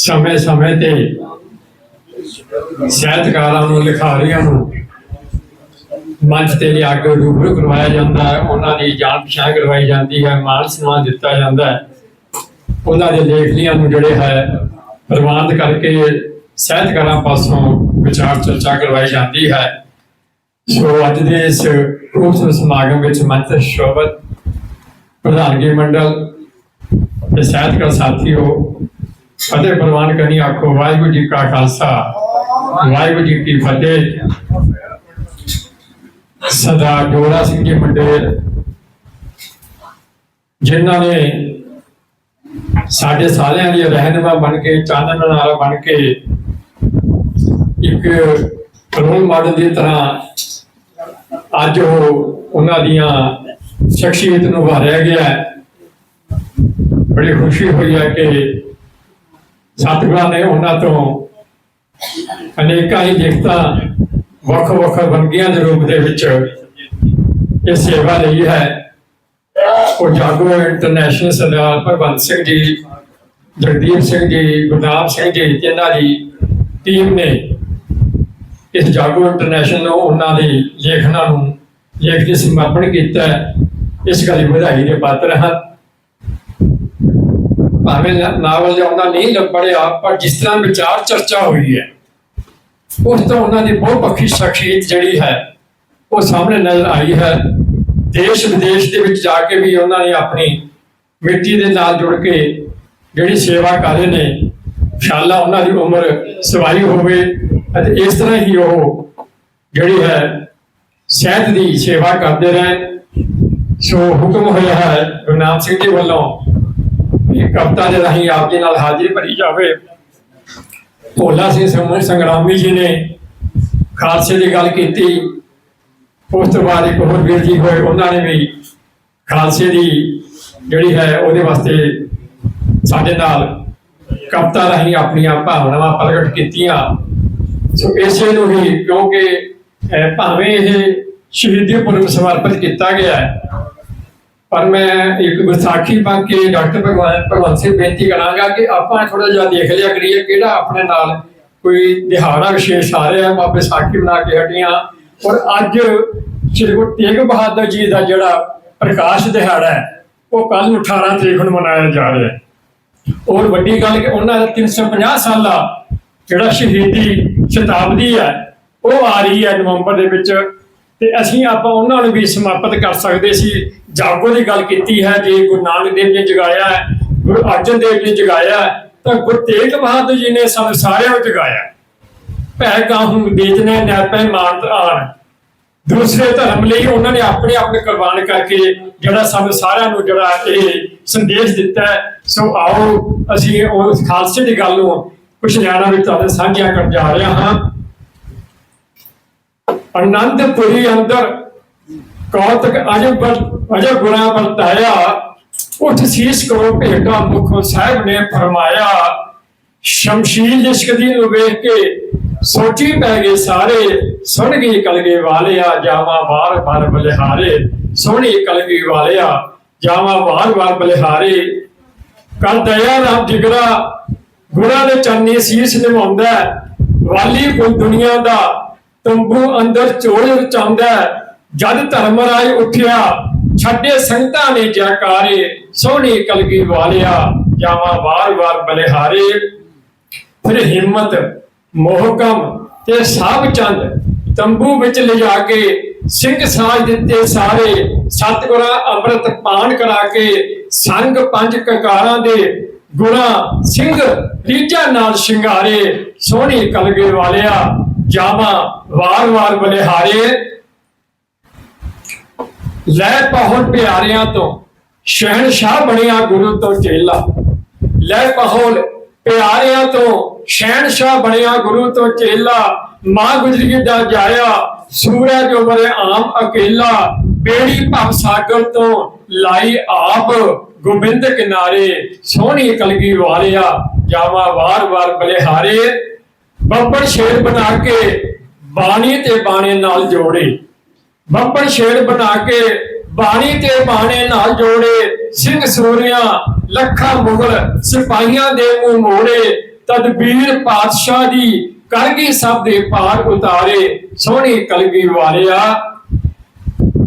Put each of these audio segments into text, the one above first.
ਸਮੇਂ ਸਮੇਂ ਤੇ ਸਾਹਿਤਕਾਰਾਂ ਨੂੰ, ਲਿਖਾਰੀਆਂ ਨੂੰ ਮੰਚ ਤੇ ਲਿਆ ਕੇ ਰੂਬਰੂ ਕਰਵਾਇਆ ਜਾਂਦਾ ਹੈ। ਉਹਨਾਂ ਦੀ ਜਾਣ ਪਛਾਣ ਕਰਵਾਈ ਜਾਂਦੀ ਹੈ ਮਾਨ ਸਨਮਾਨ ਦਿੱਤਾ ਜਾਂਦਾ ਹੈ। ਉਹਨਾਂ ਦੇ ਲੇਖਨੀਆਂ ਨੂੰ ਜਿਹੜੇ ਹੈ, ਪ੍ਰਵਾਨਿਤ ਕਰਕੇ ਸਾਹਿਤਕਾਰਾਂ ਪਾਸੋਂ ਵਿਚਾਰ ਚਰਚਾ ਕਰਵਾਈ ਜਾਂਦੀ ਹੈ। ਸੋ ਅੱਜ ਦੇ ਇਸ ਖੂਬਸੂਰਤ ਸਮਾਗਮ ਵਿੱਚ ਮੰਚ ਸ਼ੋਭਤ ਪ੍ਰਧਾਨਗੀ ਮੰਡਲ ਤੇ ਸਾਹਿਤਕਾਰ ਸਾਥੀਓ ਫਤਿਹ ਪ੍ਰਵਾਨ ਕਰਨੀ ਆਖੋ, ਵਾਹਿਗੁਰੂ ਜੀ ਕਾ ਖਾਲਸਾ, ਵਾਹਿਗੁਰੂ ਜੀ ਕੀ ਫਤਿਹ। ਸਦਾ ਜੋੜਾ ਸਿੰਘ ਜੀ ਮੰਡੇਰ, ਜਿਨ੍ਹਾਂ ਨੇ ਸਾਡੇ ਸਾਰਿਆਂ ਦੀ ਰਹਿਨੁਮਾ ਬਣ ਕੇ, ਚਾਨਣ ਨਾਰਾ ਬਣ ਕੇ ਇੱਕ ਰੋਲ ਮਾਡਲ ਦੀ ਤਰ੍ਹਾਂ ਅੱਜ ਉਹ ਉਹਨਾਂ ਦੀਆਂ ਸ਼ਖਸੀਅਤ ਨੂੰ ਵਾਰਿਆ ਗਿਆ ਬੜੀ ਖੁਸ਼ੀ ਹੋਈ ਹੈ ਕਿ ਸਤਿਗੁਰਾਂ ਨੇ ਉਹਨਾਂ ਤੋਂ ਅਨੇਕਾਂ ਹੀ ਲਿਖਤਾਂ ਵੱਖ ਵੱਖ ਵੰਨਗੀਆਂ ਦੇ ਰੂਪ ਦੇ ਵਿੱਚ ਇਹ ਸੇਵਾ ਲਈ ਹੈ। ਉਹ ਜਾਗੋ ਇੰਟਰਨੈਸ਼ਨਲ ਸਰਦਾਰ ਪ੍ਰਬੰਧ ਸਿੰਘ ਜੀ, ਜਗਦੀਪ ਸਿੰਘ ਜੀ, ਗੁਰਨਾਮ ਸਿੰਘ ਜੀ ਇਹਨਾਂ ਦੀ ਟੀਮ ਨੇ ਇਸ ਜਾਗੋ ਇੰਟਰਨੈਸ਼ਨਲ ਨੂੰ ਉਹਨਾਂ ਦੀ ਲੇਖਨਾਂ ਨੂੰ ਲੇਖ ਕੇ ਸਮਰਪਣ ਕੀਤਾ। ਇਸ ਗੱਲ ਵਧਾਈ ਦੇ ਪਾਤਰ ਹਨ। ਭਾਵੇਂ ਨਾ- ਨਾਵਲ ਜਾਂ ਉਹਨਾਂ ਨਹੀਂ ਲੱਭੜਿਆ, ਪਰ ਜਿਸ ਤਰ੍ਹਾਂ ਵਿਚਾਰ ਚਰਚਾ ਹੋਈ ਹੈ ਉਸ ਤੋਂ ਉਹਨਾਂ ਦੀ ਬਹੁਤ ਪੱਖੀ ਸ਼ਖਸੀਅਤ ਜਿਹੜੀ ਹੈ, ਉਹ ਸਾਹਮਣੇ ਨਜ਼ਰ ਆਈ ਹੈ। ਦੇਸ਼ ਵਿਦੇਸ਼ ਦੇ ਵਿੱਚ ਜਾ ਕੇ ਵੀ ਉਹਨਾਂ ਨੇ ਆਪਣੀ ਮਿੱਟੀ ਦੇ ਨਾਲ ਜੁੜ ਕੇ ਜਿਹੜੀ ਸੇਵਾ ਕਰ ਰਹੇ ਨੇ, ਸ਼ਾਲਾ ਉਹਨਾਂ ਦੀ ਉਮਰ ਸਵਾਈ ਹੋਵੇ ਅਤੇ ਇਸ ਤਰ੍ਹਾਂ ਹੀ ਉਹ ਜਿਹੜੀ ਹੈ, ਸਿਹਤ ਦੀ ਸੇਵਾ ਕਰਦੇ ਰਹਿਣ ਸੋ ਹੁਕਮ ਹੋਇਆ ਹੈ ਗੁਰਨਾਮ ਸਿੰਘ ਜੀ ਵੱਲੋਂ ਇਹ ਕਵਿਤਾ ਦੇ ਰਾਹੀਂ ਆਪ ਜੀ ਨਾਲ ਹਾਜ਼ਰੀ ਭਰੀ ਜਾਵੇ। ਭੋਲਾ ਸਿੰਘ ਸੰਗਰਾਮੀ ਜੀ ਨੇ ਖਾਲਸੇ ਦੀ ਗੱਲ ਕੀਤੀ। ਉਸ ਤੋਂ ਬਾਅਦ ਇੱਕ ਹੋਰ ਵੀਰ ਜੀ ਹੋਏ, ਉਹਨਾਂ ਨੇ ਵੀ ਖਾਲਸੇ ਦੀ ਜਿਹੜੀ ਹੈ ਉਹਦੇ ਵਾਸਤੇ ਸਾਡੇ ਨਾਲ ਕਵਿਤਾ ਰਾਹੀਂ ਆਪਣੀਆਂ ਭਾਵਨਾਵਾਂ ਪ੍ਰਗਟ ਕੀਤੀਆਂ। ਸੋ ਇਸੇ ਨੂੰ ਹੀ ਕਿਉਂਕਿ ਭਾਵੇਂ ਇਹ ਸ਼ਹੀਦੀ ਪੁਰਬ ਸਮਰਪਿਤ ਕੀਤਾ ਗਿਆ ਹੈ ਪਰ ਮੈਂ ਇੱਕ ਵਿਸਾਖੀ ਬਣ ਕੇ ਡਾਕਟਰ ਭਗਵਾਨ ਭਗਵੰਤ ਸਿੰਘ ਬੇਨਤੀ ਕਰਾਂਗਾ ਕਿ ਆਪਾਂ ਥੋੜਾ ਜਿਹਾ ਦੇਖ ਲਿਆ ਕਰੀਏ ਕਿਹੜਾ ਆਪਣੇ ਨਾਲ ਕੋਈ ਦਿਹਾੜਾ ਵਿਸ਼ੇਸ਼ ਆ ਰਿਹਾ ਆਪਾਂ ਵਿਸਾਖੀ ਬਣਾ ਕੇ ਹਟੀਆਂ। ਔਰ ਅੱਜ ਸ੍ਰੀ ਗੁਰੂ ਤੇਗ ਬਹਾਦਰ ਜੀ ਦਾ ਜਿਹੜਾ ਪ੍ਰਕਾਸ਼ ਦਿਹਾੜਾ ਹੈ, ਉਹ ਕੱਲ ਨੂੰ 18 ਤਰੀਕ ਨੂੰ ਮਨਾਇਆ ਜਾ ਰਿਹਾ ਹੈ। ਔਰ ਵੱਡੀ ਗੱਲ ਕਿ ਉਹਨਾਂ ਦਾ 350 ਸਾਲਾ ਜਿਹੜਾ ਸ਼ਹੀਦੀ ਸ਼ਤਾਬਦੀ ਹੈ, ਉਹ ਆ ਰਹੀ ਹੈ ਨਵੰਬਰ ਦੇ ਵਿੱਚ। ਤੇ ਅਸੀਂ ਆਪਾਂ ਉਹਨਾਂ ਨੂੰ ਵੀ ਸਮਰਪਿਤ ਕਰ ਸਕਦੇ ਸੀ। ਜਾਗੋ ਦੀ ਗੱਲ ਕੀਤੀ ਹੈ, ਜੇ ਗੁਰੂ ਨਾਨਕ ਦੇਵ ਜੀ ਜਗਾਇਆ ਹੈ, ਗੁਰੂ ਅਰਜਨ ਦੇਵ ਨੇ ਜਗਾਇਆ ਤਾਂ ਗੁਰੂ ਤੇਗ ਬਹਾਦਰ ਜੀ ਨੇ ਸਾਨੂੰ ਸਾਰਿਆਂ ਨੂੰ ਜਗਾਇਆ ਭੈ ਕਾਹੂ ਵੇਚਨੇ ਨੈਪੈ ਮਾਰਤ ਆਣ। ਦੂਸਰੇ ਧਰਮ ਲਈ ਉਹਨਾਂ ਨੇ ਆਪਣੇ ਆਪਣੇ ਕੁਰਬਾਨ ਕਰਕੇ ਜਿਹੜਾ ਸਾਨੂੰ ਸਾਰਿਆਂ ਨੂੰ ਜਿਹੜਾ ਇਹ ਸੰਦੇਸ਼ ਦਿੱਤਾ ਸੋ ਆਓ ਅਸੀਂ ਉਸ ਖਾਲਸੇ ਦੀ ਗੱਲ ਨੂੰ ਕੁਝ ਨਿਆਣਾ ਵਿੱਚ ਤੁਹਾਡੇ ਸਾਂਝਿਆ ਕਰਨ ਜਾ ਰਿਹਾ ਹਾਂ। ਅਨੰਦਪੁਰੀ ਅੰਦਰ ਕੌਤਕ ਅਜਬ ਅਜਬ ਗੁਣਾ ਵਰਤਾਇਆ ਉਠ ਸੀਸ ਕਰੋ ਭੇਟਾ ਮੁਖ ਸਾਹਿਬ ਨੇ ਫਰਮਾਇਆ। ਸ਼ਮਸ਼ੀਰ ਜਿਸ਼ਕ ਦੀ ਨੂੰ ਵੇਖ ਕੇ ਸੋਚੀ ਪੈ ਗਏ ਸਾਰੇ, ਸੁਣ ਗਈ ਕਲਗੀ ਵਾਲਿਆ, ਜਾਵਾ ਵਾਰ ਵਾਰ ਬਲਿਹਾਰੇ। ਸੋਹਣੀ ਕਲਗੀ ਵਾਲਿਆ, ਜਾਵਾ ਵਾਰ ਵਾਰ ਬਲਿਹਾਰੇ। ਕਰ ਦਇਆ ਰਾਮ ਜਿਗਰਾ ਗੁਰਾਂ ਦੇ ਚੰਨੀ ਸੀਸ ਨਿਵਾਉਂਦਾ ਵਾਲੀ ਕੋਈ ਦੁਨੀਆ ਦਾ ਤੰਬੂ ਅੰਦਰ ਚੋੜ ਰਚਾਉਂਦਾ ਜਦ ਧਰਮ ਰਾਜ ਉੱਠਿਆ, ਛੱਡੇ ਸੰਗਤਾਂ ਨੇ ਜੈਕਾਰੇ, ਸੋਹਣੀ ਕਲਗੀ ਵਾਲਿਆ, ਜਾਵਾ ਵਾਰ ਵਾਰ ਬਲਿਹਾਰੇ। ਫਿਰ ਹਿੰਮਤ, ਮੋਹਕਮ ਤੇ ਸਾਬ ਚੰਦ ਤੰਬੂ ਵਿੱਚ ਲਿਜਾ ਕੇ ਸਿੰਘ ਸਾਜ ਦਿੱਤੇ ਸਾਰੇ ਸਤਿਗੁਰਾਂ ਅੰਮ੍ਰਿਤ ਪਾਨ ਕਰਾ ਕੇ ਸੰਗ ਪੰਜ ਕਕਾਰਾਂ ਦੇ ਗੁਣਾ ਸਿੰਘ ਰੀਝਾਂ ਨਾਲ ਸ਼ਿੰਗਾਰੇ, ਸੋਹਣੀ ਕਲਗੇ ਵਾਲਿਆ। ਜਾਵਾ ਵਾਰ-ਵਾਰ ਬਲਿਹਾਰੇ। ਲੈ ਪਹੁਲ ਪਿਆਰਿਆਂ ਤੋਂ ਸ਼ਹਿਨशाह ਬਣਿਆ ਗੁਰੂ ਤੋਂ ਚੇਲਾ। ਲੈ ਪਹੁਲ ਪਿਆਰਿਆਂ ਤੋਂ ਸ਼ਹਿਨशाह ਬਣਿਆ ਗੁਰੂ ਤੋਂ ਚੇਲਾ। ਮਾਂ ਗੁਜਰੀ ਦਾ ਜਾਇਆ, ਸੂਰਜ ਉਮਰੇ ਆਮ ਅਕੇਲਾ। ਬੇੜੀ ਭਵ ਸਾਗਰ ਤੋਂ ਲਾਈ ਆਪ ਗੋਬਿੰਦ ਕਿਨਾਰੇ। ਸੋਹਣੀ ਕਲਗੀ ਵਾਲਿਆ ਜਾਵਾ ਵਾਰ-ਵਾਰ ਬਲਿਹਾਰੇ। ਬੱਬਰ ਸ਼ੇਰ ਬਣਾ ਕੇ ਬਾਣੀ ਤੇ ਬਾਣੇ ਨਾਲ ਜੋੜੇ। ਬੱਬਰ ਸ਼ੇਰ ਬਣਾ ਕੇ ਬਾਣੀ ਤੇ ਬਾਣੇ ਨਾਲ ਜੋੜੇ। ਸਿੰਘ ਸੂਰਿਆਂ, ਲੱਖਾਂ ਮੁਗਲ ਸਿਪਾਹੀਆਂ ਦੇ ਮੂੰਹ ਮੋੜੇ। ਤਦਬੀਰ ਪਾਤਸ਼ਾਹ ਦੀ ਕਰ ਗਈ ਸਭ ਦੇ ਪਾਰ ਉਤਾਰੇ। ਸੋਹਣੀ ਕਲਗੀ ਵਾਲਿਆ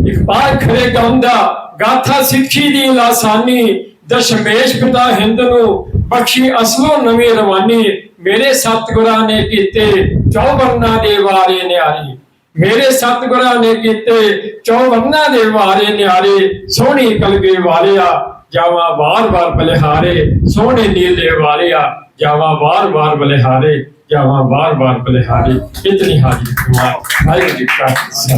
ਇਕਬਾਲ ਖਰੇ ਗਾਉਂਦਾ, ਗਾਥਾ ਸਿੱਖੀ ਦੀ ਲਾਸਾਨੀ। ਦਸ਼ਮੇਸ਼ ਪਿਤਾ ਹਿੰਦ ਨੂੰ ਬਖਸ਼ੀ ਅਸਲੋਂ ਨਵੀਂ ਰਵਾਨੀ। ਮੇਰੇ ਸਤਿਗੁਰਾਂ ਨੇ ਕੀਤੇ ਚੌਵਰਨਾ ਦੇ ਵਾਰੇ ਨਿਆਰੇ। ਮੇਰੇ ਸਤਿਗੁਰਾਂ ਨੇ ਕੀਤੇ ਚੌਵਰਨਾ ਦੇ ਵਾਰੇ ਨਿਆਰੇ, ਸੋਹਣੀ ਕਲਗੇ ਵਾਲਿਆ ਜਾਵਾ ਵਾਰ-ਵਾਰ ਬਲਿਹਾਰੇ, ਸੋਹਣੇ ਨੀਲੇ ਵਾਲਿਆ ਜਾਵਾ ਵਾਰ-ਵਾਰ ਬਲਿਹਾਰੇ, ਜਾਵਾ ਵਾਰ-ਵਾਰ ਬਲਿਹਾਰੇ। ਇਤਨੀ ਹਾਜ਼ਰੀ ਵਾਹਿਗੁਰੂ ਜੀ ਕਾ ਖਾਲਸਾ